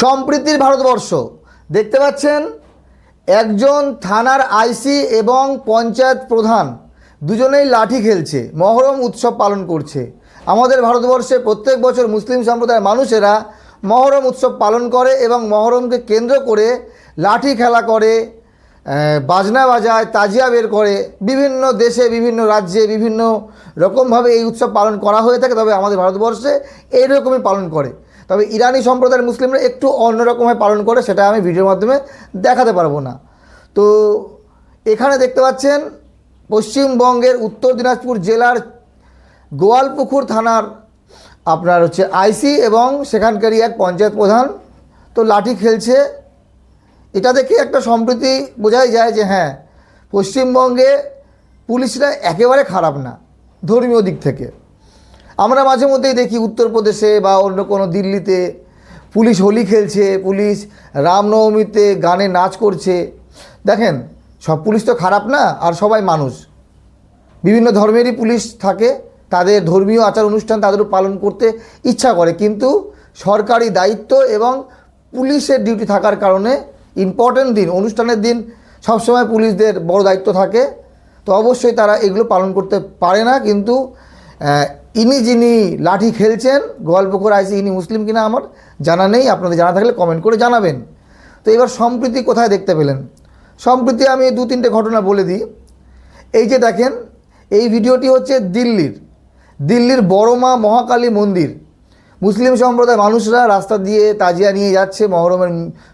সম্প্রীতির ভারতবর্ষ। দেখতে পাচ্ছেন, একজন থানার আইসি এবং পঞ্চায়েত প্রধান, দুজনেই লাঠি খেলছে, মহরম উৎসব পালন করছে। আমাদের ভারতবর্ষে প্রত্যেক বছর মুসলিম সম্প্রদায়ের মানুষেরা মহরম উৎসব পালন করে এবং মহরমকে কেন্দ্র করে লাঠি খেলা করে বাজনা বাজায়, তাজিয়া বের করে। বিভিন্ন দেশে, বিভিন্ন রাজ্যে বিভিন্ন রকমভাবে এই উৎসব পালন করা হয়ে থাকে, তবে আমাদের ভারতবর্ষে এইরকমই পালন করে। তবে ইরানি সম্প্রদায়ের মুসলিমরা একটু অন্যরকমভাবে পালন করে, সেটা আমি ভিডিওর মাধ্যমে দেখাতে পারব না। তো এখানে দেখতে পাচ্ছেন পশ্চিমবঙ্গের উত্তর দিনাজপুর জেলার গোয়ালপুকুর থানার আপনার হচ্ছে আইসি এবং সেখানকারই এক পঞ্চায়েত প্রধান তো লাঠি খেলছে। এটা দেখে একটা সম্প্রীতি বোঝাই যায় যে হ্যাঁ পশ্চিমবঙ্গে পুলিশরা একেবারে খারাপ না, ধর্মীয় দিক থেকে। আমরা মাঝে মধ্যেই দেখি উত্তরপ্রদেশে বা অন্য কোনো দিল্লিতে পুলিশ হোলি খেলছে, পুলিশ রামনবমীতে গানে নাচ করছে। দেখেন, সব পুলিশ তো খারাপ না, আর সবাই মানুষ। বিভিন্ন ধর্মেরই পুলিশ থাকে, তাদের ধর্মীয় আচার অনুষ্ঠান তাদেরও পালন করতে ইচ্ছা করে, কিন্তু সরকারি দায়িত্ব এবং পুলিশের ডিউটি থাকার কারণে ইম্পর্টেন্ট দিন, অনুষ্ঠানের দিন সবসময় পুলিশদের বড় দায়িত্ব থাকে। তো অবশ্যই তারা এগুলো পালন করতে পারে না, কিন্তু ইনি যিনি লাঠি খেলছেন, গল্প করে আইসি ইনি মুসলিম কিনা আমার জানা নেই, আপনাদের জানা থাকলে কমেন্ট করে জানাবেন। তো এবার সম্প্রীতি কোথায় দেখতে পেলেন? সম্প্রীতি আমি দু তিনটে ঘটনা বলে দিই। এই যে দেখেন, এই ভিডিওটি হচ্ছে দিল্লির। দিল্লির বড় মা মহাকালী মন্দির। মুসলিম সম্প্রদায়ের মানুষরা রাস্তা দিয়ে তাজিয়া নিয়ে যাচ্ছে, মহরমের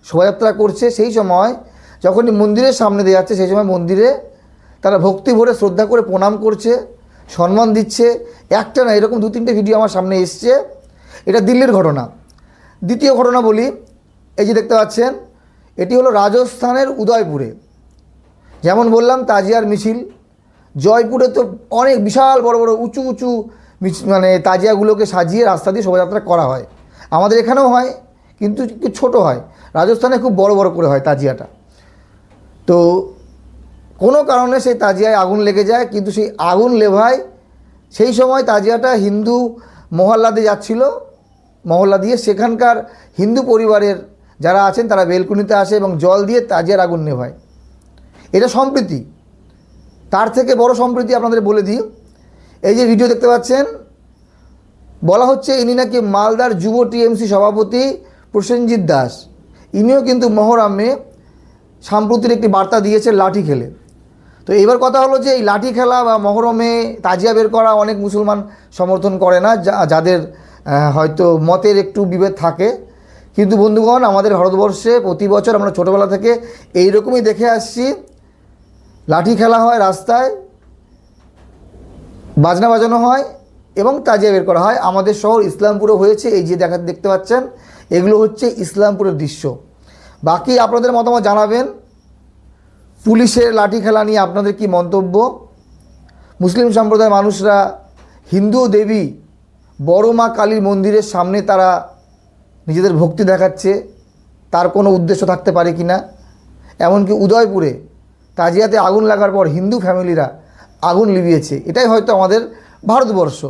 শোভাযাত্রা করছে। সেই সময় যখনই মন্দিরের সামনে দিয়ে যাচ্ছে, সেই সময় মন্দিরে তারা ভক্তি ভরে শ্রদ্ধা করে প্রণাম করছে। সম্মান দিচ্ছে। একটা না, এরকম দু তিনটে ভিডিও আমার সামনে এসছে। এটা দিল্লির ঘটনা। দ্বিতীয় ঘটনা বলি, এই যে দেখতে পাচ্ছেন, এটি হলো রাজস্থানের উদয়পুরে। যেমন বললাম, তাজিয়ার মিছিল। জয়পুরে তো অনেক বিশাল বড় বড় উঁচু উঁচু মানে তাজিয়াগুলোকে সাজিয়ে রাস্তা দিয়ে শোভাযাত্রা করা হয়। আমাদের এখানেও হয়, কিন্তু ছোটো হয়। রাজস্থানে খুব বড় বড় করে হয় তাজিয়াটা। তো কোনো কারণে সেই তাজিয়ায় আগুন লেগে যায়, কিন্তু সেই আগুন লেভায় সেই সময় তাজিয়াটা হিন্দু মহল্লাতে যাচ্ছিল। মহল্লা দিয়ে সেখানকার হিন্দু পরিবারের যারা আছেন, তারা বেলকুনিতে আসে এবং জল দিয়ে তাজিয়ার আগুন নেভায়। এটা সম্প্রীতি। তার থেকে বড় সম্প্রীতি আপনাদের বলে দিই। এই যে ভিডিও দেখতে পাচ্ছেন, বলা হচ্ছে ইনি নাকি মালদার যুব টিএমসি সভাপতি প্রসেনজিৎ দাস। ইনিও কিন্তু মহরামে সাম্প্রতির একটি বার্তা দিয়েছে লাঠি খেলে। তো এবার কথা হলো যে এই লাঠি খেলা বা মহরমে তাজিয়া বের করা অনেক মুসলমান সমর্থন করে না যাদের হয়তো মতের একটু বিভেদ থাকে। কিন্তু বন্ধুগণ, আমাদের ভারতবর্ষে প্রতি বছর আমরা ছোটোবেলা থেকে এই রকমই দেখে আসছি। লাঠি খেলা হয় রাস্তায়, বাজনা বাজানো হয় এবং তাজিয়া বের করা হয়। আমাদের শহর ইসলামপুরে হয়েছে, এই যে দেখা, দেখতে পাচ্ছেন, এগুলো হচ্ছে ইসলামপুরের দৃশ্য। বাকি আপনাদের মতামত জানাবেন। পুলিশের লাঠি খেলা নিয়ে আপনাদের কি মন্তব্য? মুসলিম সম্প্রদায়ের মানুষরা হিন্দু দেবী বড় মা কালীর মন্দিরের সামনে তারা নিজেদের ভক্তি দেখাচ্ছে, তার কোনো উদ্দেশ্য থাকতে পারে কি না এমনকি উদয়পুরে তাজিয়াতে আগুন লাগার পর হিন্দু ফ্যামিলিরা আগুন লিভিয়েছে এটাই হয়তো আমাদের ভারতবর্ষ।